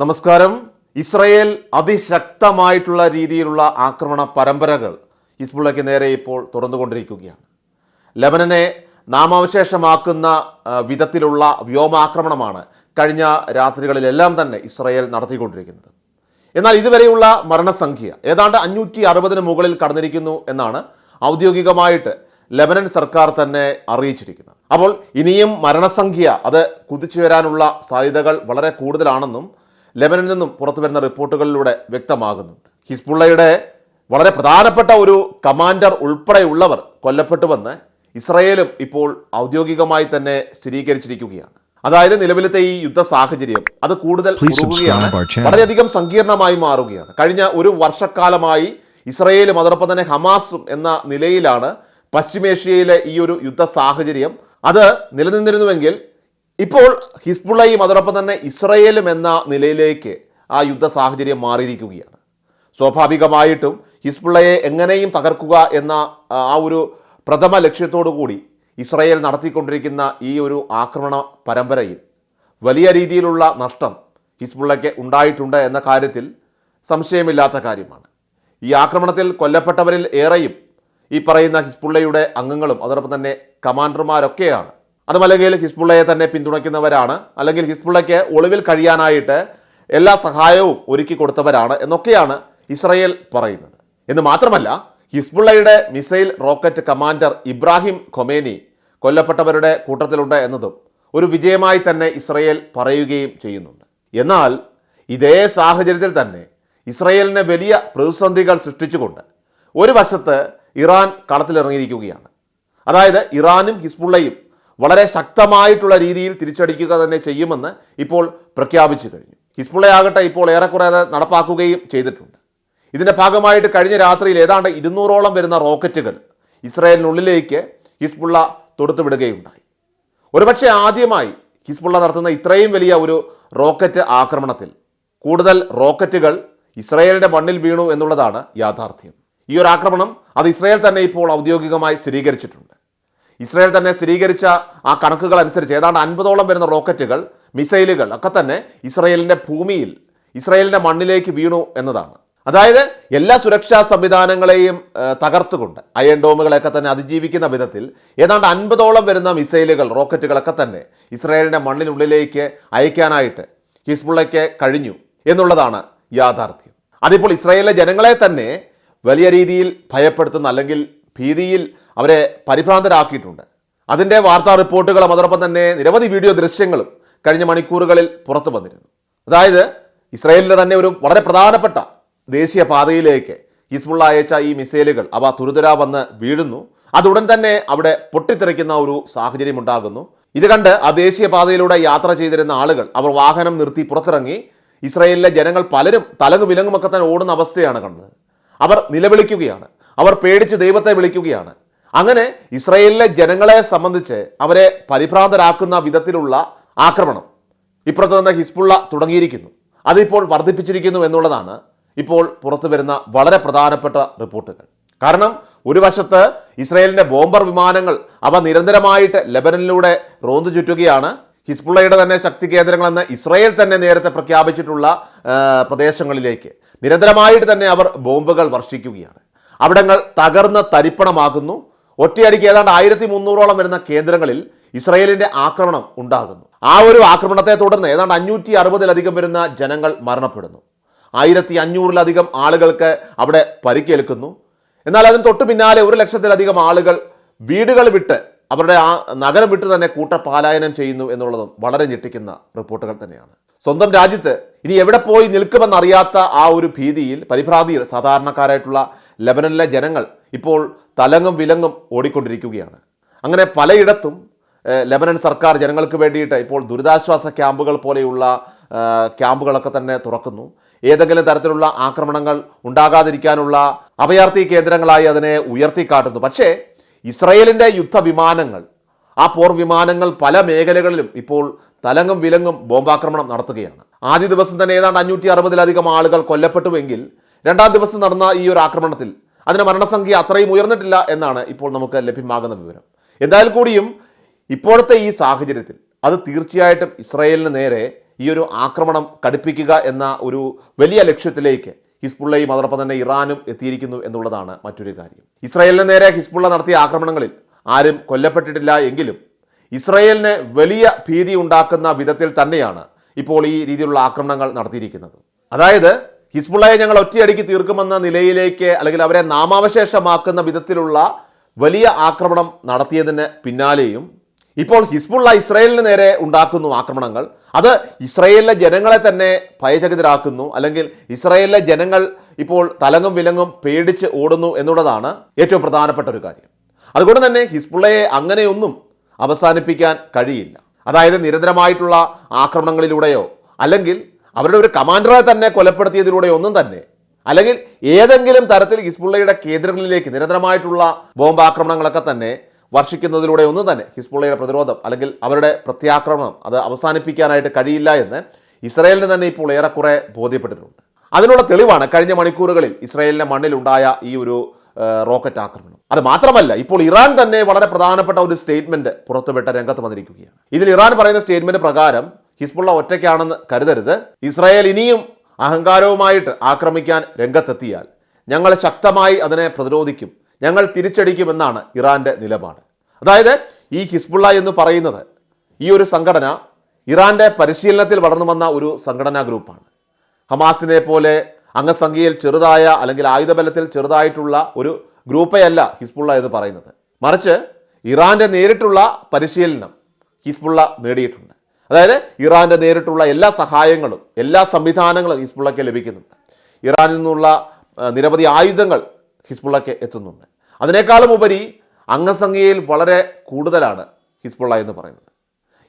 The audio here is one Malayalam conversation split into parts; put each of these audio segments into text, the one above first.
നമസ്കാരം. ഇസ്രയേൽ അതിശക്തമായിട്ടുള്ള രീതിയിലുള്ള ആക്രമണ പരമ്പരകൾ ഹിസ്ബുള്ളയ്ക്ക് നേരെ ഇപ്പോൾ തുറന്നുകൊണ്ടിരിക്കുകയാണ്. ലബനനെ നാമാവശേഷമാക്കുന്ന വിധത്തിലുള്ള വ്യോമാക്രമണമാണ് കഴിഞ്ഞ രാത്രികളിലെല്ലാം തന്നെ ഇസ്രയേൽ നടത്തിക്കൊണ്ടിരിക്കുന്നത്. എന്നാൽ ഇതുവരെയുള്ള മരണസംഖ്യ ഏതാണ്ട് അഞ്ഞൂറ്റി അറുപതിന് മുകളിൽ കടന്നിരിക്കുന്നു എന്നാണ് ഔദ്യോഗികമായിട്ട് ലബനൻ സർക്കാർ തന്നെ അറിയിച്ചിരിക്കുന്നത്. അപ്പോൾ ഇനിയും മരണസംഖ്യ അത് കുതിച്ചുയരാനുള്ള സാധ്യതകൾ വളരെ കൂടുതലാണെന്നും ലെബനിൽ നിന്നും പുറത്തു വരുന്ന റിപ്പോർട്ടുകളിലൂടെ വ്യക്തമാകുന്നുണ്ട് ഹിസ്ബുള്ളയുടെ വളരെ പ്രധാനപ്പെട്ട ഒരു കമാൻഡർ ഉൾപ്പെടെയുള്ളവർ കൊല്ലപ്പെട്ടുവെന്ന് ഇസ്രയേലും ഇപ്പോൾ ഔദ്യോഗികമായി തന്നെ സ്ഥിരീകരിച്ചിരിക്കുകയാണ്. അതായത് നിലവിലത്തെ ഈ യുദ്ധ സാഹചര്യം അത് കൂടുതൽ വളരെയധികം സങ്കീർണമായി മാറുകയാണ്. കഴിഞ്ഞ ഒരു വർഷക്കാലമായി ഇസ്രയേലും അതോടൊപ്പം തന്നെ ഹമാസും എന്ന നിലയിലാണ് പശ്ചിമേഷ്യയിലെ ഈ ഒരു യുദ്ധ സാഹചര്യം. അത് നിലനിന്നിരുന്നുവെങ്കിൽ ഇപ്പോൾ ഹിസ്ബുള്ളയും അതോടൊപ്പം തന്നെ ഇസ്രയേലും എന്ന നിലയിലേക്ക് ആ യുദ്ധ സാഹചര്യം മാറിയിരിക്കുകയാണ്. സ്വാഭാവികമായിട്ടും ഹിസ്ബുള്ളയെ എങ്ങനെയും തകർക്കുക എന്ന ആ ഒരു പ്രഥമ ലക്ഷ്യത്തോടു കൂടി ഇസ്രയേൽ നടത്തിക്കൊണ്ടിരിക്കുന്ന ഈ ഒരു ആക്രമണ പരമ്പരയിൽ വലിയ രീതിയിലുള്ള നഷ്ടം ഹിസ്ബുള്ളയ്ക്ക് ഉണ്ടായിട്ടുണ്ട് എന്ന കാര്യത്തിൽ സംശയമില്ലാത്ത കാര്യമാണ്. ഈ ആക്രമണത്തിൽ കൊല്ലപ്പെട്ടവരിൽ ഏറെയും ഈ പറയുന്ന ഹിസ്ബുള്ളയുടെ അംഗങ്ങളും അതോടൊപ്പം തന്നെ കമാൻഡർമാരൊക്കെയാണ് അതുമല്ലെങ്കിൽ ഹിസ്ബുള്ളയെ തന്നെ പിന്തുണയ്ക്കുന്നവരാണ്. അല്ലെങ്കിൽ ഹിസ്ബുള്ളയ്ക്ക് ഒളിവിൽ കഴിയാനായിട്ട് എല്ലാ സഹായവും ഒരുക്കി കൊടുത്തവരാണ് എന്നൊക്കെയാണ് ഇസ്രയേൽ പറയുന്നത്. എന്ന് മാത്രമല്ല ഹിസ്ബുള്ളയുടെ missile rocket commander Ibrahim Khomeini കൊല്ലപ്പെട്ടവരുടെ കൂട്ടത്തിലുണ്ട് എന്നതും ഒരു വിജയമായി തന്നെ ഇസ്രയേൽ പറയുകയും ചെയ്യുന്നുണ്ട്. എന്നാൽ ഇതേ സാഹചര്യത്തിൽ തന്നെ ഇസ്രയേലിന് വലിയ പ്രതിസന്ധികൾ സൃഷ്ടിച്ചുകൊണ്ട് ഒരു വശത്ത് ഇറാൻ കളത്തിലിറങ്ങിയിരിക്കുകയാണ്. അതായത് ഇറാനും ഹിസ്ബുള്ളയും വളരെ ശക്തമായിട്ടുള്ള രീതിയിൽ തിരിച്ചടിക്കുക തന്നെ ചെയ്യുമെന്ന് ഇപ്പോൾ പ്രഖ്യാപിച്ചു കഴിഞ്ഞു. ഹിസ്ബുള്ളയാകട്ടെ ഇപ്പോൾ ഏറെക്കുറെ അത് നടപ്പാക്കുകയും ചെയ്തിട്ടുണ്ട്. ഇതിന്റെ ഭാഗമായിട്ട് കഴിഞ്ഞ രാത്രിയിൽ ഏതാണ്ട് ഇരുന്നൂറോളം വരുന്ന റോക്കറ്റുകൾ ഇസ്രായേലിനുള്ളിലേക്ക് ഹിസ്ബുള്ള തൊടുത്തുവിടുകയുണ്ടായി. ഒരുപക്ഷെ ആദ്യമായി ഹിസ്ബുള്ള നടത്തുന്ന ഇത്രയും വലിയ ഒരു റോക്കറ്റ് ആക്രമണത്തിൽ കൂടുതൽ റോക്കറ്റുകൾ ഇസ്രായേലിന്റെ മണ്ണിൽ വീണു എന്നുള്ളതാണ് യാഥാർത്ഥ്യം. ഈ ഒരു ആക്രമണം അത് ഇസ്രായേൽ തന്നെ ഇപ്പോൾ ഔദ്യോഗികമായി സ്ഥിരീകരിച്ചിട്ടുണ്ട്. ഇസ്രായേൽ തന്നെ സ്ഥിരീകരിച്ച ആ കണക്കുകൾ അനുസരിച്ച് ഏതാണ്ട് അൻപതോളം വരുന്ന റോക്കറ്റുകൾ മിസൈലുകൾ ഒക്കെ തന്നെ ഇസ്രായേലിന്റെ ഭൂമിയിൽ ഇസ്രായേലിന്റെ മണ്ണിലേക്ക് വീണു എന്നതാണ്. അതായത് എല്ലാ സുരക്ഷാ സംവിധാനങ്ങളെയും തകർത്തുകൊണ്ട് അയൺ ഡോമുകളെയൊക്കെ തന്നെ അതിജീവിക്കുന്ന വിധത്തിൽ ഏതാണ്ട് അൻപതോളം വരുന്ന മിസൈലുകൾ റോക്കറ്റുകളൊക്കെ തന്നെ ഇസ്രായേലിന്റെ മണ്ണിനുള്ളിലേക്ക് അയക്കാനായിട്ട് ഹിസ്ബുള്ളയ്ക്ക് കഴിഞ്ഞു എന്നുള്ളതാണ് യാഥാർത്ഥ്യം. അതിപ്പോൾ ഇസ്രായേലിലെ ജനങ്ങളെ തന്നെ വലിയ രീതിയിൽ ഭയപ്പെടുത്തുന്ന അല്ലെങ്കിൽ ഭീതിയിൽ അവരെ പരിഭ്രാന്തരാക്കിയിട്ടുണ്ട്. അതിന്റെ വാർത്താ റിപ്പോർട്ടുകളും അതോടൊപ്പം തന്നെ നിരവധി വീഡിയോ ദൃശ്യങ്ങളും കഴിഞ്ഞ മണിക്കൂറുകളിൽ പുറത്തു വന്നിരുന്നു. അതായത് ഇസ്രയേലിന്റെ തന്നെ ഒരു വളരെ പ്രധാനപ്പെട്ട ദേശീയ പാതയിലേക്ക് ഹിസ്ബുള്ള അയച്ച ഈ മിസൈലുകൾ അവ തുരുതുര വന്ന് വീഴുന്നു. അതുടൻ തന്നെ അവിടെ പൊട്ടിത്തെറിക്കുന്ന ഒരു സാഹചര്യം ഉണ്ടാകുന്നു. ഇത് കണ്ട് ആ ദേശീയ പാതയിലൂടെ യാത്ര ചെയ്തിരുന്ന ആളുകൾ അവർ വാഹനം നിർത്തി പുറത്തിറങ്ങി. ഇസ്രയേലിലെ ജനങ്ങൾ പലരും തലങ്ങും വിലങ്ങുമൊക്കെ തന്നെ ഓടുന്ന അവസ്ഥയാണ് കണ്ടത്. അവർ നിലവിളിക്കുകയാണ്. അവർ പേടിച്ച് ദൈവത്തെ വിളിക്കുകയാണ്. അങ്ങനെ ഇസ്രയേലിലെ ജനങ്ങളെ സംബന്ധിച്ച് അവരെ പരിഭ്രാന്തരാക്കുന്ന വിധത്തിലുള്ള ആക്രമണം ഇപ്പുറത്ത് നിന്ന് ഹിസ്ബുള്ള തുടങ്ങിയിരിക്കുന്നു. അതിപ്പോൾ വർദ്ധിപ്പിച്ചിരിക്കുന്നു എന്നുള്ളതാണ് ഇപ്പോൾ പുറത്തു വരുന്ന വളരെ പ്രധാനപ്പെട്ട റിപ്പോർട്ടുകൾ. കാരണം ഒരു വശത്ത് ഇസ്രയേലിന്റെ ബോംബർ വിമാനങ്ങൾ അവ നിരന്തരമായിട്ട് ലെബനനിലൂടെ റോന്തു ചുറ്റുകയാണ്. ഹിസ്ബുള്ളയുടെ തന്നെ ശക്തി കേന്ദ്രങ്ങളെന്ന് ഇസ്രയേൽ തന്നെ നേരത്തെ പ്രഖ്യാപിച്ചിട്ടുള്ള പ്രദേശങ്ങളിലേക്ക് നിരന്തരമായിട്ട് തന്നെ അവർ ബോംബുകൾ വർഷിക്കുകയാണ്. അവിടങ്ങൾ തകർന്ന് തരിപ്പണമാകുന്നു. ഒറ്റയടിക്ക് ഏതാണ്ട് ആയിരത്തി മുന്നൂറോളം വരുന്ന കേന്ദ്രങ്ങളിൽ ഇസ്രായേലിന്റെ ആക്രമണം ഉണ്ടാകുന്നു. ആ ഒരു ആക്രമണത്തെ തുടർന്ന് ഏതാണ്ട് അഞ്ഞൂറ്റി അറുപതിലധികം വരുന്ന ജനങ്ങൾ മരണപ്പെടുന്നു. ആയിരത്തി അഞ്ഞൂറിലധികം ആളുകൾക്ക് അവിടെ പരിക്കേൽക്കുന്നു. എന്നാൽ അതിന് തൊട്ട് പിന്നാലെ ഒരു ലക്ഷത്തിലധികം ആളുകൾ വീടുകൾ വിട്ട് അവരുടെ ആ നഗരം വിട്ട് തന്നെ കൂട്ടപാലായനം ചെയ്യുന്നു എന്നുള്ളതും വളരെ ഞെട്ടിക്കുന്ന റിപ്പോർട്ടുകൾ തന്നെയാണ്. സ്വന്തം രാജ്യത്ത് ഇനി എവിടെ പോയി നിൽക്കുമെന്നറിയാത്ത ആ ഒരു ഭീതിയിൽ പരിഭ്രാന്തിയിൽ സാധാരണക്കാരായിട്ടുള്ള ലബനനിലെ ജനങ്ങൾ ഇപ്പോൾ തലങ്ങും വിലങ്ങും ഓടിക്കൊണ്ടിരിക്കുകയാണ്. അങ്ങനെ പലയിടത്തും ലബനൻ സർക്കാർ ജനങ്ങൾക്ക് വേണ്ടിയിട്ട് ഇപ്പോൾ ദുരിതാശ്വാസ ക്യാമ്പുകൾ പോലെയുള്ള ക്യാമ്പുകളൊക്കെ തന്നെ തുറക്കുന്നു. ഏതെങ്കിലും തരത്തിലുള്ള ആക്രമണങ്ങൾ ഉണ്ടാകാതിരിക്കാനുള്ള അഭയാർത്ഥി കേന്ദ്രങ്ങളായി അതിനെ ഉയർത്തിക്കാട്ടുന്നു. പക്ഷേ ഇസ്രയേലിന്റെ യുദ്ധവിമാനങ്ങൾ ആ പോർ വിമാനങ്ങൾ പല മേഖലകളിലും ഇപ്പോൾ തലങ്ങും വിലങ്ങും ബോംബാക്രമണം നടത്തുകയാണ്. ആദ്യ ദിവസം തന്നെ ഏതാണ്ട് അഞ്ഞൂറ്റി അറുപതിലധികം ആളുകൾ കൊല്ലപ്പെട്ടുവെങ്കിൽ രണ്ടാം ദിവസം നടന്ന ഈ ഒരു ആക്രമണത്തിൽ അതിന് മരണസംഖ്യ അത്രയും ഉയർന്നിട്ടില്ല എന്നാണ് ഇപ്പോൾ നമുക്ക് ലഭ്യമാകുന്ന വിവരം. എന്തായാലും കൂടിയും ഇപ്പോഴത്തെ ഈ സാഹചര്യത്തിൽ അത് തീർച്ചയായിട്ടും ഇസ്രായേലിന് നേരെ ഈ ഒരു ആക്രമണം കടുപ്പിക്കുക എന്ന ഒരു വലിയ ലക്ഷ്യത്തിലേക്ക് ഹിസ്ബുള്ളയും അതോടൊപ്പം തന്നെ ഇറാനും എത്തിയിരിക്കുന്നു എന്നുള്ളതാണ് മറ്റൊരു കാര്യം. ഇസ്രായേലിന് നേരെ ഹിസ്ബുള്ള നടത്തിയ ആക്രമണങ്ങളിൽ ആരും കൊല്ലപ്പെട്ടിട്ടില്ല എങ്കിലും ഇസ്രായേലിന് വലിയ ഭീതി ഉണ്ടാക്കുന്ന വിധത്തിൽ തന്നെയാണ് ഇപ്പോൾ ഈ രീതിയിലുള്ള ആക്രമണങ്ങൾ നടത്തിയിരിക്കുന്നത്. അതായത് ഹിസ്ബുള്ളയെ ഞങ്ങൾ ഒറ്റയടിക്ക് തീർക്കുമെന്ന നിലയിലേക്ക് അല്ലെങ്കിൽ അവരെ നാമാവശേഷമാക്കുന്ന വിധത്തിലുള്ള വലിയ ആക്രമണം നടത്തിയതിന് പിന്നാലെയും ഇപ്പോൾ ഹിസ്ബുള്ള ഇസ്രയേലിന് നേരെ ഉണ്ടാക്കുന്നു ആക്രമണങ്ങൾ. അത് ഇസ്രയേലിലെ ജനങ്ങളെ തന്നെ ഭയചകിതരാക്കുന്നു. അല്ലെങ്കിൽ ഇസ്രയേലിലെ ജനങ്ങൾ ഇപ്പോൾ തലങ്ങും വിലങ്ങും പേടിച്ച് ഓടുന്നു എന്നുള്ളതാണ് ഏറ്റവും പ്രധാനപ്പെട്ട ഒരു കാര്യം. അതുകൊണ്ട് തന്നെ ഹിസ്ബുള്ളയെ അങ്ങനെയൊന്നും അവസാനിപ്പിക്കാൻ കഴിയില്ല. അതായത് നിരന്തരമായിട്ടുള്ള ആക്രമണങ്ങളിലൂടെയോ അല്ലെങ്കിൽ അവരുടെ ഒരു കമാൻഡറെ തന്നെ കൊലപ്പെടുത്തിയതിലൂടെ ഒന്നും തന്നെ. അല്ലെങ്കിൽ ഏതെങ്കിലും തരത്തിൽ ഹിസ്ബുള്ളയുടെ കേന്ദ്രങ്ങളിലേക്ക് നിരന്തരമായിട്ടുള്ള ബോംബാക്രമണങ്ങളൊക്കെ തന്നെ വർഷിക്കുന്നതിലൂടെ ഒന്നും തന്നെ ഹിസ്ബുള്ളയുടെ പ്രതിരോധം അല്ലെങ്കിൽ അവരുടെ പ്രത്യാക്രമണം അത് അവസാനിപ്പിക്കാനായിട്ട് കഴിയില്ല എന്ന് ഇസ്രായേലിന് തന്നെ ഇപ്പോൾ ഏറെക്കുറെ ബോധ്യപ്പെട്ടിട്ടുണ്ട്. അതിനുള്ള തെളിവാണ് കഴിഞ്ഞ മണിക്കൂറുകളിൽ ഇസ്രയേലിന്റെ മണ്ണിലുണ്ടായ ഈ ഒരു റോക്കറ്റ് ആക്രമണം. അത് മാത്രമല്ല ഇപ്പോൾ ഇറാൻ തന്നെ വളരെ പ്രധാനപ്പെട്ട ഒരു സ്റ്റേറ്റ്മെന്റ് പുറത്തുവിട്ട രംഗത്ത് വന്നിരിക്കുകയാണ്. ഇതിൽ ഇറാൻ പറയുന്ന സ്റ്റേറ്റ്മെന്റ് പ്രകാരം ഹിസ്ബുള്ള ഒറ്റയ്ക്കാണെന്ന് കരുതരുത്. ഇസ്രായേൽ ഇനിയും അഹങ്കാരവുമായിട്ട് ആക്രമിക്കാൻ രംഗത്തെത്തിയാൽ ഞങ്ങൾ ശക്തമായി അതിനെ പ്രതിരോധിക്കും. ഞങ്ങൾ തിരിച്ചടിക്കുമെന്നാണ് ഇറാന്റെ നിലപാട്. അതായത് ഈ ഹിസ്ബുള്ള എന്ന് പറയുന്നത് ഈ ഒരു സംഘടന ഇറാന്റെ പരിശീലനത്തിൽ വളർന്നു വന്ന ഒരു സംഘടനാ ഗ്രൂപ്പാണ്. ഹമാസിനെ പോലെ അംഗസംഖ്യയിൽ ചെറുതായ അല്ലെങ്കിൽ ആയുധബലത്തിൽ ചെറുതായിട്ടുള്ള ഒരു ഗ്രൂപ്പയല്ല ഹിസ്ബുള്ള എന്ന് പറയുന്നത്. മറിച്ച് ഇറാന്റെ നേരിട്ടുള്ള പരിശീലനം ഹിസ്ബുള്ള നേടിയിട്ടുണ്ട്. അതായത് ഇറാന്റെ നേരിട്ടുള്ള എല്ലാ സഹായങ്ങളും എല്ലാ സംവിധാനങ്ങളും ഹിസ്ബുള്ളയ്ക്ക് ലഭിക്കുന്നുണ്ട്. ഇറാനിൽ നിന്നുള്ള നിരവധി ആയുധങ്ങൾ ഹിസ്ബുള്ളയ്ക്ക് എത്തുന്നുണ്ട്. അതിനേക്കാളും ഉപരി അംഗസംഖ്യയിൽ വളരെ കൂടുതലാണ് ഹിസ്ബുള്ള എന്ന് പറയുന്നത്.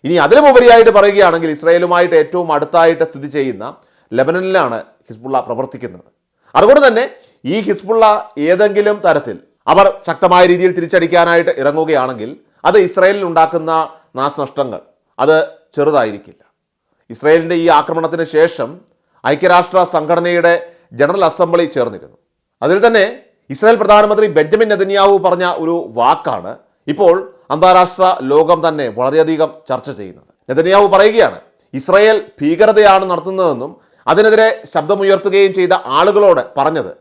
ഇനി അതിലും ഉപരിയായിട്ട് പറയുകയാണെങ്കിൽ ഇസ്രായേലുമായിട്ട് ഏറ്റവും അടുത്തായിട്ട് സ്ഥിതി ചെയ്യുന്ന ലെബനനിലാണ് ഹിസ്ബുള്ള പ്രവർത്തിക്കുന്നത്. അതുകൊണ്ട് തന്നെ ഈ ഹിസ്ബുള്ള ഏതെങ്കിലും തരത്തിൽ അവർ ശക്തമായ രീതിയിൽ തിരിച്ചടിക്കാനായിട്ട് ഇറങ്ങുകയാണെങ്കിൽ അത് ഇസ്രായേലിൽ ഉണ്ടാക്കുന്ന നാശനഷ്ടങ്ങൾ അത് ചെറുതായിരിക്കില്ല. ഇസ്രയേലിന്റെ ഈ ആക്രമണത്തിന് ശേഷം ഐക്യരാഷ്ട്ര സംഘടനയുടെ ജനറൽ അസംബ്ലി ചേർന്നിരുന്നു. അതിൽ തന്നെ ഇസ്രായേൽ പ്രധാനമന്ത്രി ബെഞ്ചമിൻ നെതന്യാഹു പറഞ്ഞ ഒരു വാക്കാണ് ഇപ്പോൾ അന്താരാഷ്ട്ര ലോകം തന്നെ വളരെയധികം ചർച്ച ചെയ്യുന്നത്. നെതന്യാഹു പറയുകയാണ് ഇസ്രായേൽ ഭീകരതയാണ് നടത്തുന്നതെന്നും അതിനെതിരെ ശബ്ദമുയർത്തുകയും ചെയ്ത ആളുകളോട് പറഞ്ഞത്.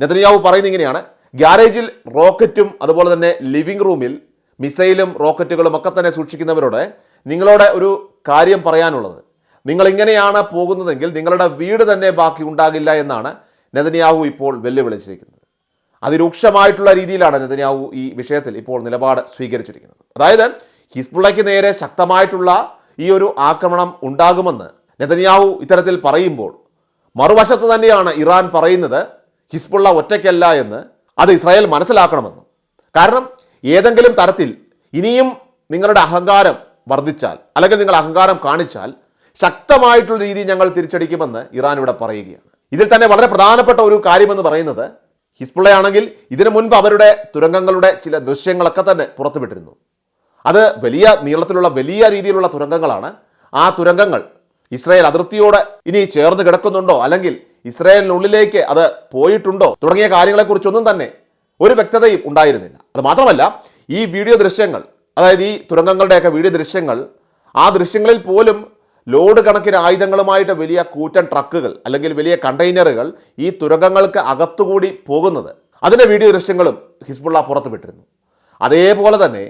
നെതന്യാഹു പറയുന്ന ഇങ്ങനെയാണ് ഗ്യാരേജിൽ റോക്കറ്റും അതുപോലെ തന്നെ ലിവിംഗ് റൂമിൽ മിസൈലും റോക്കറ്റുകളും ഒക്കെ തന്നെ സൂക്ഷിക്കുന്നവരോട് നിങ്ങളോട് ഒരു കാര്യം പറയാനുള്ളത്. നിങ്ങൾ ഇങ്ങനെയാണ് പോകുന്നതെങ്കിൽ നിങ്ങളുടെ വീട് തന്നെ ബാക്കി ഉണ്ടാകില്ല എന്നാണ് നെതന്യാഹു ഇപ്പോൾ വെല്ലുവിളിച്ചിരിക്കുന്നത്. അതിരൂക്ഷമായിട്ടുള്ള രീതിയിലാണ് നെതന്യാഹു ഈ വിഷയത്തിൽ ഇപ്പോൾ നിലപാട് സ്വീകരിച്ചിരിക്കുന്നത്. അതായത് ഹിസ്ബുള്ളയ്ക്ക് നേരെ ശക്തമായിട്ടുള്ള ഈ ഒരു ആക്രമണം ഉണ്ടാകുമെന്ന് നെതന്യാഹു ഇത്തരത്തിൽ പറയുമ്പോൾ മറുവശത്ത് തന്നെയാണ് ഇറാൻ പറയുന്നത് ഹിസ്ബുള്ള ഒറ്റയ്ക്കല്ല എന്ന് അത് ഇസ്രായേൽ മനസ്സിലാക്കണമെന്നും. കാരണം ഏതെങ്കിലും തരത്തിൽ ഇനിയും നിങ്ങളുടെ അഹങ്കാരം വർദ്ധിച്ചാൽ അല്ലെങ്കിൽ നിങ്ങൾ അഹങ്കാരം കാണിച്ചാൽ ശക്തമായിട്ടുള്ള രീതി ഞങ്ങൾ തിരിച്ചടിക്കുമെന്ന് ഇറാൻ ഇവിടെ പറയുകയാണ്. ഇതിൽ തന്നെ വളരെ പ്രധാനപ്പെട്ട ഒരു കാര്യമെന്ന് പറയുന്നത് ഹിസ്ബുള്ളയാണെങ്കിൽ ഇതിനു മുൻപ് അവരുടെ തുരങ്കങ്ങളുടെ ചില ദൃശ്യങ്ങളൊക്കെ തന്നെ പുറത്തുവിട്ടിരുന്നു. അത് വലിയ നീളത്തിലുള്ള വലിയ രീതിയിലുള്ള തുരങ്കങ്ങളാണ്. ആ തുരങ്കങ്ങൾ ഇസ്രായേൽ അതിർത്തിയോട് ഇനി ചേർന്ന് കിടക്കുന്നുണ്ടോ അല്ലെങ്കിൽ ഇസ്രായേലിനുള്ളിലേക്ക് അത് പോയിട്ടുണ്ടോ തുടങ്ങിയ കാര്യങ്ങളെക്കുറിച്ചൊന്നും തന്നെ ഒരു വ്യക്തതയും ഉണ്ടായിരുന്നില്ല. അത് മാത്രമല്ല ഈ വീഡിയോ ദൃശ്യങ്ങൾ അതായത് ഈ തുരങ്കങ്ങളുടെയൊക്കെ വീഡിയോ ദൃശ്യങ്ങൾ ആ ദൃശ്യങ്ങളിൽ പോലും ലോഡ് കണക്കിന് ആയുധങ്ങളുമായിട്ട് വലിയ കൂറ്റൻ ട്രക്കുകൾ അല്ലെങ്കിൽ വലിയ കണ്ടെയ്നറുകൾ ഈ തുരങ്കങ്ങൾക്ക് അകത്തുകൂടി പോകുന്നത്. അതിന്റെ വീഡിയോ ദൃശ്യങ്ങളും ഹിസ്ബുള്ള പുറത്തുവിട്ടിരുന്നു. അതേപോലെ തന്നെ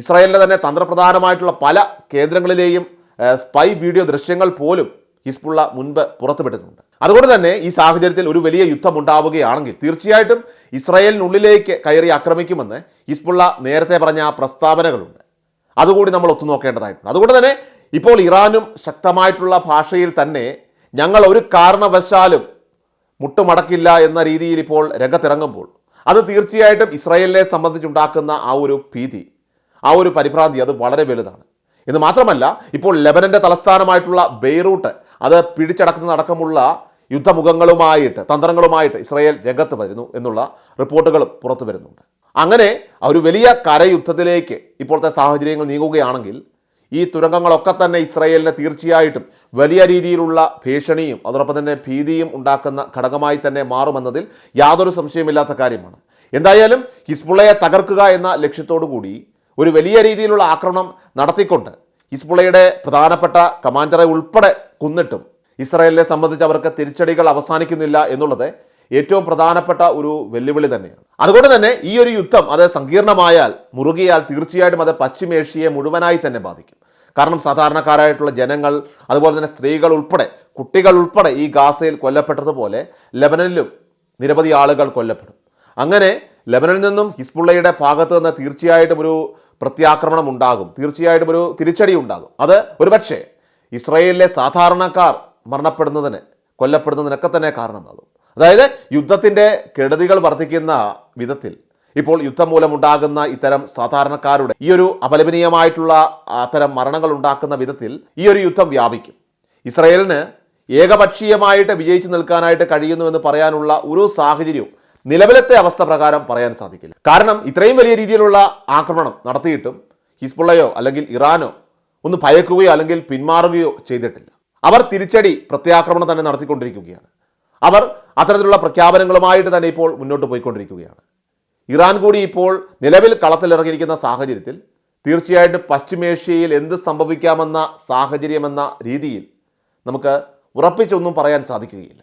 ഇസ്രായേലിന്റെ തന്നെ തന്ത്രപ്രധാനമായിട്ടുള്ള പല കേന്ദ്രങ്ങളിലെയും സ്പൈ വീഡിയോ ദൃശ്യങ്ങൾ പോലും ഹിസ്ബുള്ള മുൻപ് പുറത്തുവിട്ടിട്ടുണ്ട്. അതുകൊണ്ട് തന്നെ ഈ സാഹചര്യത്തിൽ ഒരു വലിയ യുദ്ധം ഉണ്ടാവുകയാണെങ്കിൽ തീർച്ചയായിട്ടും ഇസ്രായേലിനുള്ളിലേക്ക് കയറി ആക്രമിക്കുമെന്ന് ഹിസ്ബുള്ള നേരത്തെ പറഞ്ഞ പ്രസ്താവനകളുണ്ട്. അതുകൂടി നമ്മൾ ഒത്തുനോക്കേണ്ടതായിട്ടുണ്ട്. അതുകൊണ്ട് തന്നെ ഇപ്പോൾ ഇറാനും ശക്തമായിട്ടുള്ള ഭാഷയിൽ തന്നെ ഞങ്ങൾ ഒരു കാരണവശാലും മുട്ടുമടക്കില്ല എന്ന രീതിയിൽ ഇപ്പോൾ രംഗത്തിറങ്ങുമ്പോൾ അത് തീർച്ചയായിട്ടും ഇസ്രായേലിനെ സംബന്ധിച്ചുണ്ടാക്കുന്ന ആ ഒരു ഭീതി ആ ഒരു പരിഭ്രാന്തി അത് വളരെ വലുതാണ്. എന്ന് മാത്രമല്ല ഇപ്പോൾ ലെബനന്റെ തലസ്ഥാനമായിട്ടുള്ള ബെയ്റൂട്ട് അത് പിടിച്ചടക്കുന്നതടക്കമുള്ള യുദ്ധമുഖങ്ങളുമായിട്ട് തന്ത്രങ്ങളുമായിട്ട് ഇസ്രായേൽ രംഗത്ത് വരുന്നു എന്നുള്ള റിപ്പോർട്ടുകൾ പുറത്തു വരുന്നുണ്ട്. അങ്ങനെ ഒരു വലിയ കരയുദ്ധത്തിലേക്ക് ഇപ്പോഴത്തെ സാഹചര്യങ്ങൾ നീങ്ങുകയാണെങ്കിൽ ഈ തുരങ്കങ്ങളൊക്കെ തന്നെ ഇസ്രായേലിന് തീർച്ചയായിട്ടും വലിയ രീതിയിലുള്ള ഭീഷണിയും അതോടൊപ്പം തന്നെ ഭീതിയും ഉണ്ടാക്കുന്ന ഘടകമായി തന്നെ മാറുമെന്നതിൽ യാതൊരു സംശയമില്ലാത്ത കാര്യമാണ്. എന്തായാലും ഹിസ്ബുള്ളയെ തകർക്കുക എന്ന ലക്ഷ്യത്തോടു കൂടി ഒരു വലിയ രീതിയിലുള്ള ആക്രമണം നടത്തിക്കൊണ്ട് ഹിസ്ബുള്ളയുടെ പ്രധാനപ്പെട്ട കമാൻഡറെ ഉൾപ്പെടെ കൊന്നിട്ടും ഇസ്രായേലിനെ സംബന്ധിച്ച് അവർക്ക് തിരിച്ചടികൾ അവസാനിക്കുന്നില്ല എന്നുള്ളത് ഏറ്റവും പ്രധാനപ്പെട്ട ഒരു വെല്ലുവിളി തന്നെയാണ്. അതുകൊണ്ട് തന്നെ ഈ ഒരു യുദ്ധം അത് സങ്കീർണമായാൽ മുറുകിയാൽ തീർച്ചയായിട്ടും അത് പശ്ചിമേഷ്യയെ മുഴുവനായി തന്നെ ബാധിക്കും. കാരണം സാധാരണക്കാരായിട്ടുള്ള ജനങ്ങൾ അതുപോലെ തന്നെ സ്ത്രീകൾ ഉൾപ്പെടെ കുട്ടികൾ ഉൾപ്പെടെ ഈ ഗാസയിൽ കൊല്ലപ്പെട്ടതുപോലെ ലബനനിലും നിരവധി ആളുകൾ കൊല്ലപ്പെടും. അങ്ങനെ ലബനനിൽ നിന്നും ഹിസ്ബുള്ളയുടെ ഭാഗത്ത് നിന്ന് തീർച്ചയായിട്ടും ഒരു പ്രത്യാക്രമണം ഉണ്ടാകും. തീർച്ചയായിട്ടും ഒരു തിരിച്ചടി ഉണ്ടാകും. അത് ഒരുപക്ഷെ ഇസ്രയേലിലെ സാധാരണക്കാർ മരണപ്പെടുന്നതിന് കൊല്ലപ്പെടുന്നതിനൊക്കെ തന്നെ കാരണമാകും. അതായത് യുദ്ധത്തിന്റെ കെടുതികൾ വർദ്ധിക്കുന്ന വിധത്തിൽ ഇപ്പോൾ യുദ്ധം മൂലമുണ്ടാകുന്ന ഇത്തരം സാധാരണക്കാരുടെ ഈ ഒരു അപലപനീയമായിട്ടുള്ള അത്തരം മരണങ്ങൾ ഉണ്ടാക്കുന്ന വിധത്തിൽ ഈ ഒരു യുദ്ധം വ്യാപിക്കും. ഇസ്രയേലിന് ഏകപക്ഷീയമായിട്ട് വിജയിച്ചു നിൽക്കാനായിട്ട് കഴിയുന്നുവെന്ന് പറയാനുള്ള ഒരു സാഹചര്യവും നിലവിലത്തെ അവസ്ഥ പ്രകാരം പറയാൻ സാധിക്കില്ല. കാരണം ഇത്രയും വലിയ രീതിയിലുള്ള ആക്രമണം നടത്തിയിട്ടും ഹിസ്ബുള്ളയോ അല്ലെങ്കിൽ ഇറാനോ ഒന്ന് ഭയക്കുകയോ അല്ലെങ്കിൽ പിന്മാറുകയോ ചെയ്തിട്ടില്ല. അവർ തിരിച്ചടി പ്രത്യാക്രമണം തന്നെ നടത്തിക്കൊണ്ടിരിക്കുകയാണ്. അവർ അത്തരത്തിലുള്ള പ്രഖ്യാപനങ്ങളുമായിട്ട് തന്നെ ഇപ്പോൾ മുന്നോട്ട് പോയിക്കൊണ്ടിരിക്കുകയാണ്. ഇറാൻ കൂടി ഇപ്പോൾ നിലവിൽ കളത്തിലിറങ്ങിയിരിക്കുന്ന സാഹചര്യത്തിൽ തീർച്ചയായിട്ടും പശ്ചിമേഷ്യയിൽ എന്ത് സംഭവിക്കാമെന്ന സാഹചര്യമെന്ന രീതിയിൽ നമുക്ക് ഉറപ്പിച്ചൊന്നും പറയാൻ സാധിക്കുകയില്ല.